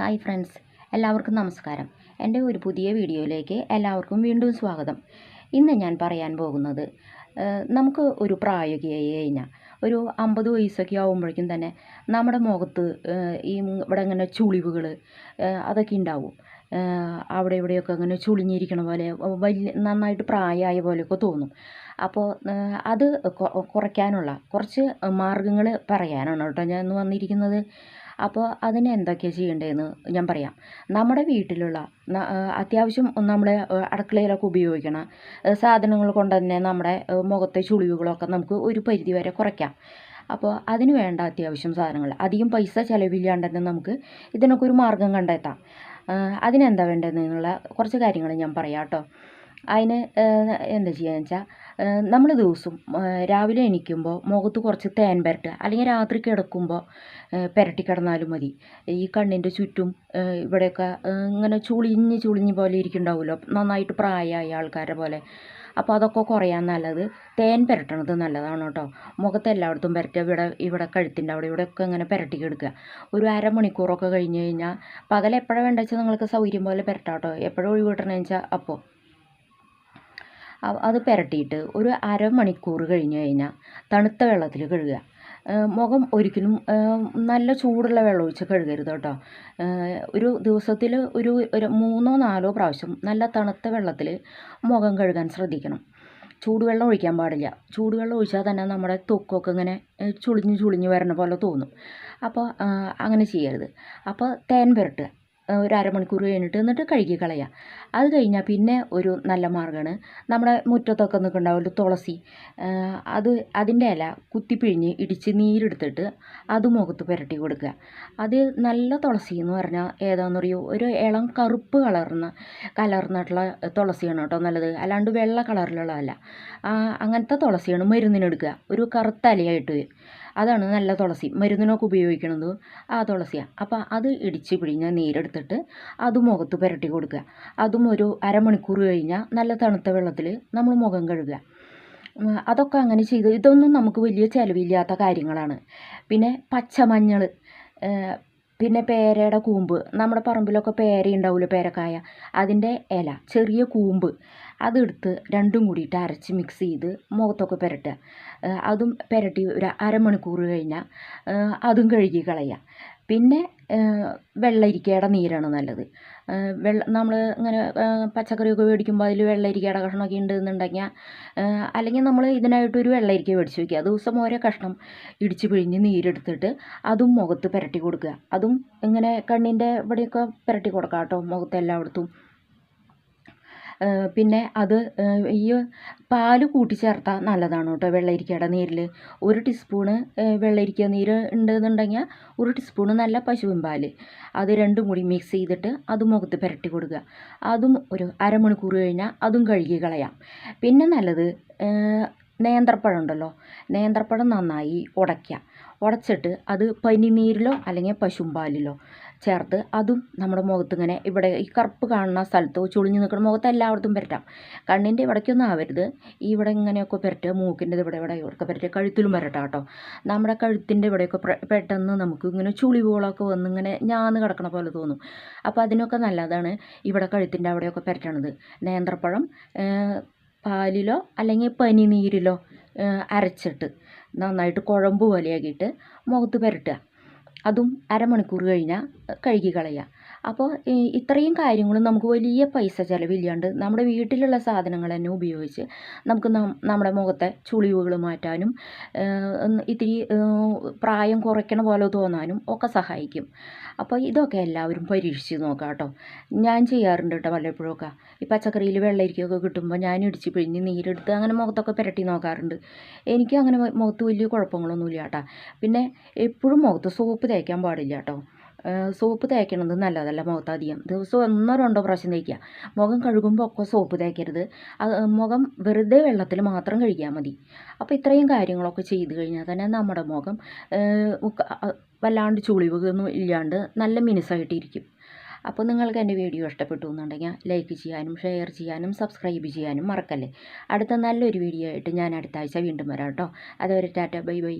Hi friends എല്ലാവർക്കും നമസ്കാരം. എന്റെ ഒരു പുതിയ വീഡിയോയിലേക്ക് എല്ലാവർക്കും വീണ്ടും സ്വാഗതം. ഇന്ന് ഞാൻ പറയാൻ പോകുന്നത് നമുക്ക് ഒരു പ്രായോഗികയായി കഴിഞ്ഞാൽ ഒരു അമ്പത് വയസ്സൊക്കെ ആകുമ്പോഴേക്കും തന്നെ നമ്മുടെ മുഖത്ത് ഈ ഇവിടെ ഇങ്ങനെ ചുളിവുകൾ അതൊക്കെ ഉണ്ടാവും. അവിടെ ഇവിടെയൊക്കെ അങ്ങനെ ചുളിഞ്ഞിരിക്കണ പോലെ വലിയ നന്നായിട്ട് പ്രായമായ പോലെയൊക്കെ തോന്നും. അപ്പോൾ അത് കുറയ്ക്കാനുള്ള കുറച്ച് മാർഗങ്ങൾ പറയാനാണ് കേട്ടോ ഞാൻ വന്നിരിക്കുന്നത്. അപ്പോൾ അതിന് എന്തൊക്കെയാണ് ചെയ്യേണ്ടതെന്ന് ഞാൻ പറയാം. നമ്മുടെ വീട്ടിലുള്ള അത്യാവശ്യം നമ്മുടെ അടുക്കളയിലൊക്കെ ഉപയോഗിക്കണ സാധനങ്ങൾ കൊണ്ട് തന്നെ നമ്മുടെ മുഖത്തെ ചുളിവുകളൊക്കെ നമുക്ക് ഒരു പരിധി വരെ കുറയ്ക്കാം. അപ്പോൾ അതിന് വേണ്ട അത്യാവശ്യം സാധനങ്ങൾ അധികം പൈസ ചിലവില്ലാണ്ട് തന്നെ നമുക്ക് ഇതിനൊക്കെ ഒരു മാർഗം കണ്ടെത്താം. അതിനെന്താ വേണ്ടതെന്നുള്ള കുറച്ച് കാര്യങ്ങൾ ഞാൻ പറയാം കേട്ടോ. അതിന് എന്താ ചെയ്യുകയെന്ന് വെച്ചാൽ നമ്മൾ ദിവസവും രാവിലെ എണീക്കുമ്പോൾ മുഖത്ത് കുറച്ച് തേൻ പുരട്ടുക അല്ലെങ്കിൽ രാത്രി കിടക്കുമ്പോൾ പുരട്ടി കിടന്നാലും മതി. ഈ കണ്ണിന്റെ ചുറ്റും ഇവിടെയൊക്കെ ഇങ്ങനെ ചുളിഞ്ഞ് ചുളിഞ്ഞ് പോലെ ഇരിക്കുന്നുണ്ടാവുമല്ലോ. നന്നായിട്ട് പ്രായമായ ആൾക്കാരെ പോലെ. അപ്പോൾ അതൊക്കെ കുറയാൻ നല്ലത് തേൻ പുരട്ടണത് നല്ലതാണ് കേട്ടോ. മുഖത്ത് എല്ലായിടത്തും പുരട്ടുക ഇവിടെ ഇവിടെ കഴുത്തിന്റെ അവിടെ ഇവിടെയൊക്കെ ഇങ്ങനെ പുരട്ടി കിടക്കുക. ഒരു അരമണിക്കൂറൊക്കെ കഴിഞ്ഞ് കഴിഞ്ഞാൽ പകൽ എപ്പോഴാണ് വേണ്ടത് വെച്ചാൽ നിങ്ങൾക്ക് സൗകര്യം പോലെ പുരട്ടാം കേട്ടോ എപ്പോഴും ഒഴിവ് കിട്ടണമെന്ന് വെച്ചാൽ അപ്പോൾ അത് പുരട്ടിയിട്ട് ഒരു അരമണിക്കൂർ കഴിഞ്ഞ് കഴിഞ്ഞാൽ തണുത്ത വെള്ളത്തിൽ കഴുകുക മുഖം ഒരിക്കലും നല്ല ചൂടുള്ള വെള്ളം ഒഴിച്ച് കഴുകരുത് കേട്ടോ. ഒരു ദിവസത്തിൽ ഒരു ഒരു മൂന്നോ നാലോ പ്രാവശ്യം നല്ല തണുത്ത വെള്ളത്തിൽ മുഖം കഴുകാൻ ശ്രദ്ധിക്കണം. ചൂടുവെള്ളം ഒഴിക്കാൻ പാടില്ല. ചൂടുവെള്ളം ഒഴിച്ചാൽ തന്നെ നമ്മുടെ തൊക്കൊക്കെ ഇങ്ങനെ ചുളിഞ്ഞ് ചുളിഞ്ഞ് വരണ പോലെ തോന്നും. അപ്പോൾ അങ്ങനെ ചെയ്യരുത്. അപ്പോൾ തേൻ പുരട്ടുക. ഒരു അരമണിക്കൂർ കഴിഞ്ഞിട്ട് എന്നിട്ട് കഴുകി കളയുക അത് കഴിഞ്ഞാൽ പിന്നെ ഒരു നല്ല മാർഗമാണ് നമ്മുടെ മുറ്റത്തൊക്കെ നിൽക്കുന്നുണ്ടാവുമല്ലോ തുളസി. അത് അതിന്റെ ഇല കുത്തിപ്പിഴിഞ്ഞ് ഇടിച്ച് നീരെടുത്തിട്ട് അത് മുഖത്ത് പുരട്ടി കൊടുക്കുക. അത് നല്ല തുളസി എന്ന് പറഞ്ഞാൽ ഏതാണെന്നറിയോ ഒരു ഇളം കറുപ്പ് കളർന്ന കലർന്നിട്ടുള്ള തുളസിയാണ് കേട്ടോ നല്ലത്. അല്ലാണ്ട് വെള്ള കളറിലുള്ളതല്ല. അങ്ങനത്തെ തുളസിയാണ് മരുന്നിനെടുക്കുക. ഒരു കറുത്ത ഇലയായിട്ട് വരും അതാണ് നല്ല തുളസി. മരുന്നിനൊക്കെ ഉപയോഗിക്കുന്നത് ആ തുളസിയാണ് അപ്പോൾ അത് ഇടിച്ച് പിഴിഞ്ഞ നീരെടുത്തിട്ട് അത് മുഖത്ത് പുരട്ടി കൊടുക്കുക. അതും ഒരു അരമണിക്കൂർ കഴിഞ്ഞാൽ നല്ല തണുത്ത വെള്ളത്തിൽ നമ്മൾ മുഖം കഴുകുക. അതൊക്കെ അങ്ങനെ ചെയ്ത് ഇതൊന്നും നമുക്ക് വലിയ ചിലവില്ലാത്ത കാര്യങ്ങളാണ്. പിന്നെ പച്ചമഞ്ഞൾ പിന്നെ പേരയുടെ കൂമ്പ്. നമ്മുടെ പറമ്പിലൊക്കെ പേര ഉണ്ടാവില്ല പേരക്കായ? അതിന്റെ ഇല ചെറിയ കൂമ്പ്. അതെടുത്ത് രണ്ടും കൂടിയിട്ട് അരച്ച് മിക്സ് ചെയ്ത് മുഖത്തൊക്കെ പുരട്ടുക. അതും പുരട്ടി ഒരു അരമണിക്കൂർ കഴിഞ്ഞാൽ അതും കഴുകി കളയുക. പിന്നെ വെള്ളരിക്കയുടെ നീരാണ് നല്ലത്. വെള്ള നമ്മൾ ഇങ്ങനെ പച്ചക്കറിയൊക്കെ മേടിക്കുമ്പോൾ അതിൽ വെള്ളരിക്കയുടെ കഷ്ണമൊക്കെ ഉണ്ട് എന്നുണ്ടെങ്കിൽ അല്ലെങ്കിൽ നമ്മൾ ഇതിനായിട്ടൊരു വെള്ളരിക്ക മേടിച്ച് വയ്ക്കുക ദിവസം ഓരോ കഷ്ണം ഇടിച്ച് പിഴിഞ്ഞ് നീരെടുത്തിട്ട് അതും മുഖത്ത് പുരട്ടി കൊടുക്കുക. അതും ഇങ്ങനെ കണ്ണിന്റെ ഇവിടെയൊക്കെ പുരട്ടി കൊടുക്കാം കേട്ടോ മുഖത്ത് എല്ലായിടത്തും പിന്നെ അത് ഈ പാൽ കൂട്ടിച്ചേർത്താൽ നല്ലതാണ് കേട്ടോ വെള്ളരിക്കയുടെ നീരിൽ ഒരു ടീസ്പൂണ് വെള്ളരിക്ക നീര് ഉണ്ടെന്നുണ്ടെങ്കിൽ ഒരു ടീസ്പൂണ് നല്ല പശുവിൻ പാൽ അത് രണ്ടും കൂടി മിക്സ് ചെയ്തിട്ട് അത് മുഖത്ത് പുരട്ടി കൊടുക്കുക. അതും ഒരു അരമണിക്കൂർ കഴിഞ്ഞാൽ അതും കഴുകി കളയാം. പിന്നെ നല്ലത് നേന്ത്രപ്പഴം ഉണ്ടല്ലോ നേന്ത്രപ്പഴം നന്നായി ഉടയ്ക്കുക ഉടച്ചിട്ട് അത് പനിനീരിലോ അല്ലെങ്കിൽ പശുമ്പാലിലോ ചേർത്ത് അതും നമ്മുടെ മുഖത്ത് ഇങ്ങനെ ഇവിടെ ഈ കറുപ്പ് കാണുന്ന സ്ഥലത്ത് ചുളിഞ്ഞ് നിൽക്കുന്ന മുഖത്ത് എല്ലായിടത്തും പുരട്ടാം. കണ്ണിന്റെ ഇവിടേക്കൊന്നും ആവരുത്. ഇവിടെ ഇങ്ങനെയൊക്കെ പുരട്ടുക മൂക്കിന്റെ ഇവിടെ ഇവിടെ ഇവിടെയൊക്കെ പുരട്ടുക കഴുത്തിലും പുരട്ടാം കേട്ടോ. നമ്മുടെ കഴുത്തിന്റെ ഇവിടെയൊക്കെ പെട്ടെന്ന് നമുക്ക് ഇങ്ങനെ ചുളിവുകളൊക്കെ വന്ന് ഇങ്ങനെ ഞാന്ന് കിടക്കണ പോലെ തോന്നും. അപ്പോൾ അതിനൊക്കെ നല്ലതാണ് ഇവിടെ കഴുത്തിന്റെ അവിടെയൊക്കെ പുരട്ടണത്. നേന്ത്രപ്പഴം പാലിലോ അല്ലെങ്കിൽ പനിനീരിലോ അരച്ചിട്ട് നന്നായിട്ട് കുഴമ്പ് പോലെയാക്കിയിട്ട് മുഖത്ത് പുരട്ടുക. അതും അരമണിക്കൂർ കഴിഞ്ഞാൽ കഴുകി കളയുക. അപ്പോൾ ഇത്രയും കാര്യങ്ങളും നമുക്ക് വലിയ പൈസ ചിലവില്ലാണ്ട് നമ്മുടെ വീട്ടിലുള്ള സാധനങ്ങൾ തന്നെ ഉപയോഗിച്ച് നമുക്ക് നമ്മുടെ മുഖത്തെ ചുളിവുകൾ മാറ്റാനും ഇത്തിരി പ്രായം കുറയ്ക്കണ പോലെ തോന്നാനും ഒക്കെ സഹായിക്കും. അപ്പോൾ ഇതൊക്കെ എല്ലാവരും പരീക്ഷിച്ച് നോക്കാം കേട്ടോ. ഞാൻ ചെയ്യാറുണ്ട് കേട്ടോ വല്ലപ്പോഴൊക്കെ ഈ പച്ചക്കറിയിൽ വെള്ളരിക്കൊക്കെ കിട്ടുമ്പോൾ ഞാൻ ഇടിച്ച് പിഴിഞ്ഞ് നീരെടുത്ത് അങ്ങനെ മുഖത്തൊക്കെ പുരട്ടി നോക്കാറുണ്ട്. എനിക്ക് അങ്ങനെ മുഖത്ത് വലിയ കുഴപ്പങ്ങളൊന്നുമില്ല കേട്ടോ. പിന്നെ എപ്പോഴും മുഖത്ത് സോപ്പ് തേക്കാൻ പാടില്ല കേട്ടോ. സോപ്പ് തേക്കണത് നല്ലതല്ല മുഖത്ത് അധികം. ദിവസം ഒന്നോ രണ്ടോ പ്രാവശ്യം തേക്കുക. മുഖം കഴുകുമ്പോൾ ഒക്കെ സോപ്പ് തേക്കരുത്. അത് മുഖം വെറുതെ വെള്ളത്തിൽ മാത്രം കഴുകിയാൽ മതി. അപ്പോൾ ഇത്രയും കാര്യങ്ങളൊക്കെ ചെയ്ത് കഴിഞ്ഞാൽ തന്നെ നമ്മുടെ മുഖം വല്ലാണ്ട് ചുളിവുകളൊന്നും ഇല്ലാണ്ട് നല്ല മിനുസായിട്ടിരിക്കും. അപ്പോൾ നിങ്ങൾക്ക് എന്റെ വീഡിയോ ഇഷ്ടപ്പെട്ടു എന്നുണ്ടെങ്കിൽ ലൈക്ക് ചെയ്യാനും ഷെയർ ചെയ്യാനും സബ്സ്ക്രൈബ് ചെയ്യാനും മറക്കല്ലേ. അടുത്ത നല്ലൊരു വീഡിയോ ആയിട്ട് ഞാൻ അടുത്ത ആഴ്ച വീണ്ടും വരാം കേട്ടോ. അതുവരെ ടാറ്റ ബൈ ബൈ.